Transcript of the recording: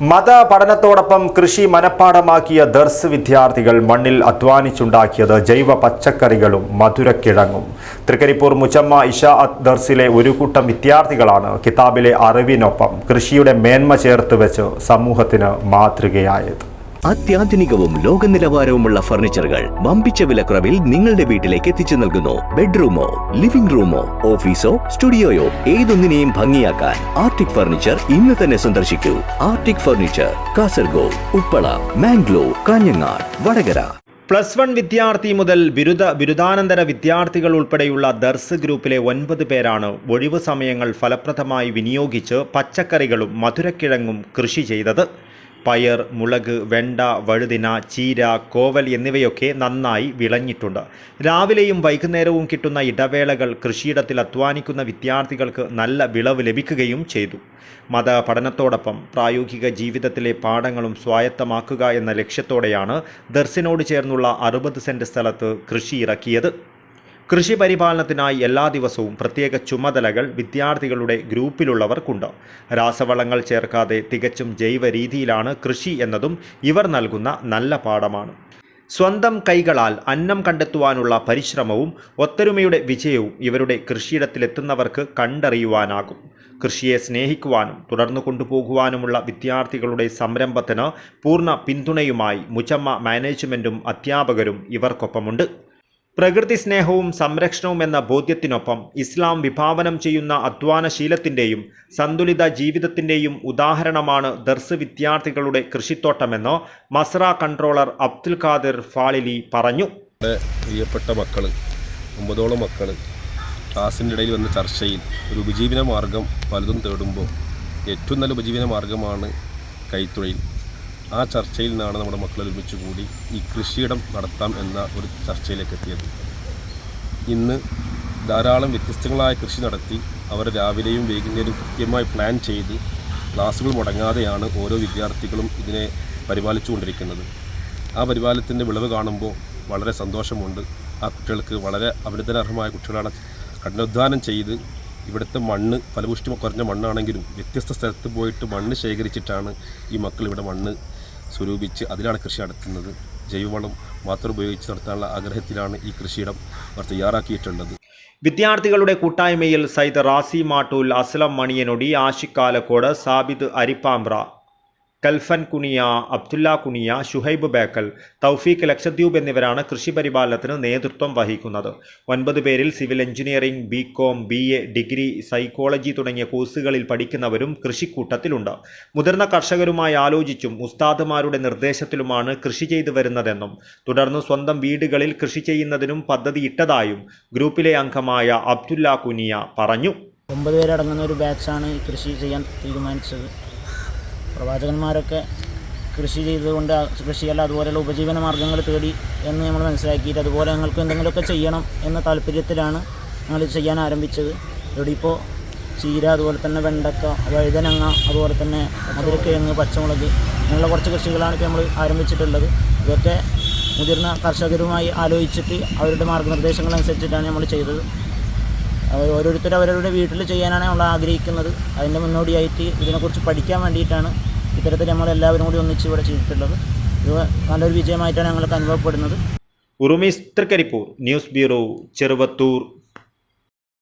മത പഠനത്തോടൊപ്പം കൃഷി മനഃപ്പാടമാക്കിയ ദർസ് വിദ്യാർത്ഥികൾ മണ്ണിൽ അധ്വാനിച്ചുണ്ടാക്കിയത് ജൈവ പച്ചക്കറികളും മധുരക്കിഴങ്ങും. തൃക്കരിപ്പൂർ മുച്ചമ്മ ഇഷ ദർസിലെ ഒരു കൂട്ടം വിദ്യാർത്ഥികളാണ് കിതാബിലെ അറിവിനൊപ്പം കൃഷിയുടെ മേന്മ ചേർത്ത് വെച്ച് സമൂഹത്തിന് മാതൃകയായത്. അത്യാധുനികവും ലോക നിലവാരവുമുള്ള ഫർണിച്ചറുകൾ വമ്പിച്ച വിലക്കുറവിൽ നിങ്ങളുടെ വീട്ടിലേക്ക് എത്തിച്ചു നൽകുന്നു. ബെഡ്റൂമോ ലിവിംഗ് റൂമോ ഓഫീസോ സ്റ്റുഡിയോയോ ഏതൊന്നിനെയും ഭംഗിയാക്കാൻ ആർട്ടിക് ഫർണിച്ചർ ഇന്ന് തന്നെ സന്ദർശിക്കൂ. Arctic furniture Kasaragod Uppala Mangalore Kanhangad Vadakara. Plus one വിദ്യാർത്ഥി മുതൽ ബിരുദ ബിരുദാനന്തര വിദ്യാർത്ഥികൾ ഉൾപ്പെടെയുള്ള ദർസ് ഗ്രൂപ്പിലെ ഒൻപത് പേരാണ് ഒഴിവു സമയങ്ങൾ ഫലപ്രദമായി വിനിയോഗിച്ച് പച്ചക്കറികളും മധുരക്കിഴങ്ങും കൃഷി ചെയ്തത്. പയർ മുളക് വെണ്ട വഴുതിന ചീര കോവൽ എന്നിവയൊക്കെ നന്നായി വിളഞ്ഞിട്ടുണ്ട്. രാവിലെയും വൈകുന്നേരവും കിട്ടുന്ന ഇടവേളകൾ കൃഷിയിടത്തിൽ അധ്വാനിക്കുന്ന വിദ്യാർത്ഥികൾക്ക് നല്ല വിളവ് ലഭിക്കുകയും ചെയ്തു. മത പഠനത്തോടൊപ്പം പ്രായോഗിക ജീവിതത്തിലെ പാഠങ്ങളും സ്വായത്തമാക്കുക എന്ന ലക്ഷ്യത്തോടെയാണ് ദർസിനോട് ചേർന്നുള്ള അറുപത് സെന്റ് സ്ഥലത്ത് കൃഷി ഇറക്കിയത് കൃഷി പരിപാലനത്തിനായി എല്ലാ ദിവസവും പ്രത്യേക ചുമതലകൾ വിദ്യാർത്ഥികളുടെ ഗ്രൂപ്പിലുള്ളവർക്കുണ്ട്. രാസവളങ്ങൾ ചേർക്കാതെ തികച്ചും ജൈവ രീതിയിലാണ് കൃഷി എന്നതും ഇവർ നൽകുന്ന നല്ല പാഠമാണ്. സ്വന്തം കൈകളാൽ അന്നം കണ്ടെത്തുവാനുള്ള പരിശ്രമവും ഒത്തൊരുമയുടെ വിജയവും ഇവരുടെ കൃഷിയിടത്തിലെത്തുന്നവർക്ക് കണ്ടറിയുവാനാകും. കൃഷിയെ സ്നേഹിക്കുവാനും തുടർന്നു കൊണ്ടുപോകുവാനുമുള്ള വിദ്യാർത്ഥികളുടെ സംരംഭത്തിന് പൂർണ പിന്തുണയുമായി മുച്ചമ്മ മാനേജ്മെന്റും അധ്യാപകരും ഇവർക്കൊപ്പമുണ്ട്. പ്രകൃതി സ്നേഹവും സംരക്ഷണവും എന്ന ബോധ്യത്തിനൊപ്പം ഇസ്ലാം വിഭാവനം ചെയ്യുന്ന അധ്വാനശീലത്തിന്റെയും സന്തുലിത ജീവിതത്തിന്റെയും ഉദാഹരണമാണ് ദർസ് വിദ്യാർത്ഥികളുടെ കൃഷിത്തോട്ടമെന്ന് മസ്ര കൺട്രോളർ അബ്ദുൽ ഖാദിർ ഫാളിലി പറഞ്ഞു. പ്രിയപ്പെട്ട മക്കൾ ഒമ്പതോളം മക്കൾ ക്ലാസ്സിന്റെ ഇടയിൽ വന്ന ചർച്ചയിൽ ഒരു ഉപജീവന മാർഗം പലതും തേടുമ്പോൾ ഏറ്റവും നല്ല ഉപജീവന മാർഗമാണ് കൈത്തൊഴിൽ ആ ചർച്ചയിൽ നിന്നാണ് നമ്മുടെ മക്കൾ ഒരുമിച്ച് കൂടി ഈ കൃഷിയിടം നടത്താം എന്ന ഒരു ചർച്ചയിലേക്ക് എത്തിയത്. ഇന്ന് ധാരാളം വ്യത്യസ്തങ്ങളായ കൃഷി നടത്തി അവർ രാവിലെയും വൈകുന്നേരവും കൃത്യമായി പ്ലാൻ ചെയ്ത് ക്ലാസ്സുകൾ മുടങ്ങാതെയാണ് ഓരോ വിദ്യാർത്ഥികളും ഇതിനെ പരിപാലിച്ചുകൊണ്ടിരിക്കുന്നത്. ആ പരിപാലനത്തിന്റെ വിളവ് കാണുമ്പോൾ വളരെ സന്തോഷമുണ്ട്. ആ കുട്ടികൾക്ക് വളരെ അഭിനന്ദനാർഹമായ കുട്ടികളാണ് കഠിനാധ്വാനം ചെയ്ത് ഇവിടുത്തെ മണ്ണ് ഫലപുഷ്ടി കുറഞ്ഞ മണ്ണാണെങ്കിലും വ്യത്യസ്ത സ്ഥലത്ത് പോയിട്ട് മണ്ണ് ശേഖരിച്ചിട്ടാണ് ഈ മക്കൾ ഇവിടെ മണ്ണ് സ്വരൂപിച്ച് അതിലാണ് കൃഷി നടത്തുന്നത്. ജൈവവളം മാത്രം ഉപയോഗിച്ച് നടത്താനുള്ള ആഗ്രഹത്തിലാണ് ഈ കൃഷിയിടം അവർ തയ്യാറാക്കിയിട്ടുള്ളത്. വിദ്യാർത്ഥികളുടെ കൂട്ടായ്മയിൽ സൈദ് റാസി മാട്ടൂൽ അസ്ലം മണിയനൊടി ആഷിക് കാലക്കോട് സാബിദ് അരിപ്പാമ്പ്ര കൽഫൻ കുണിയ അബ്ദുല്ല കുണിയ ഷുഹൈബ് ബേക്കൽ തൗഫീഖ് ലക്ഷദ്വീപ് എന്നിവരാണ് കൃഷി പരിപാലനത്തിന് നേതൃത്വം വഹിക്കുന്നത്. ഒൻപത് പേരിൽ civil engineering B com B A degree psychology തുടങ്ങിയ കോഴ്സുകളിൽ പഠിക്കുന്നവരും കൃഷിക്കൂട്ടത്തിലുണ്ട്. മുതിർന്ന കർഷകരുമായി ആലോചിച്ചും ഉസ്താദുമാരുടെ നിർദ്ദേശത്തിലുമാണ് കൃഷി ചെയ്തു വരുന്നതെന്നും തുടർന്ന് സ്വന്തം വീടുകളിൽ കൃഷി ചെയ്യുന്നതിനും പദ്ധതി ഇട്ടതായും ഗ്രൂപ്പിലെ അംഗമായ അബ്ദുല്ല കുനിയ പറഞ്ഞു. ഒമ്പത് പേരടങ്ങുന്ന ഒരു ബാച്ചാണ് കൃഷി ചെയ്യാൻ തീരുമാനിച്ചത്. പ്രവാചകന്മാരൊക്കെ കൃഷി ചെയ്തുകൊണ്ട് കൃഷിയല്ല അതുപോലെയുള്ള ഉപജീവന മാർഗങ്ങൾ തേടി എന്ന് നമ്മൾ മനസ്സിലാക്കിയിട്ട് അതുപോലെ ഞങ്ങൾക്ക് എന്തെങ്കിലുമൊക്കെ ചെയ്യണം എന്ന താല്പര്യത്തിലാണ് ഞങ്ങൾ ചെയ്യാൻ ആരംഭിച്ചത്. ഇവിടെ ഇപ്പോൾ ചീര അതുപോലെ തന്നെ വെണ്ടക്ക വഴുതനങ്ങ അതുപോലെ തന്നെ മധുരക്കിഴങ്ങ് പച്ചമുളക് അങ്ങനെയുള്ള കുറച്ച് കൃഷികളാണ് ഇപ്പോൾ നമ്മൾ ആരംഭിച്ചിട്ടുള്ളത്. ഇതൊക്കെ മുതിർന്ന കർഷകരുമായി ആലോചിച്ചിട്ട് അവരുടെ മാർഗനിർദ്ദേശങ്ങൾ അനുസരിച്ചിട്ടാണ് നമ്മൾ ചെയ്തത്. ഓരോരുത്തർ അവരവരുടെ വീട്ടിൽ ചെയ്യാനാണ് നമ്മൾ ആഗ്രഹിക്കുന്നത്. അതിന്റെ മുന്നോടിയായിട്ട് ഇതിനെക്കുറിച്ച് പഠിക്കാൻ വേണ്ടിയിട്ടാണ് ഇത്തരത്തിൽ നമ്മൾ എല്ലാവരും കൂടി ഒന്നിച്ച് ഇവിടെ ചെയ്തിട്ടുള്ളത്. ഇത് നല്ലൊരു വിജയമായിട്ടാണ് ഞങ്ങൾക്ക് അനുഭവപ്പെടുന്നത്. Urumi Thrikaripur news bureau Cheruvathur.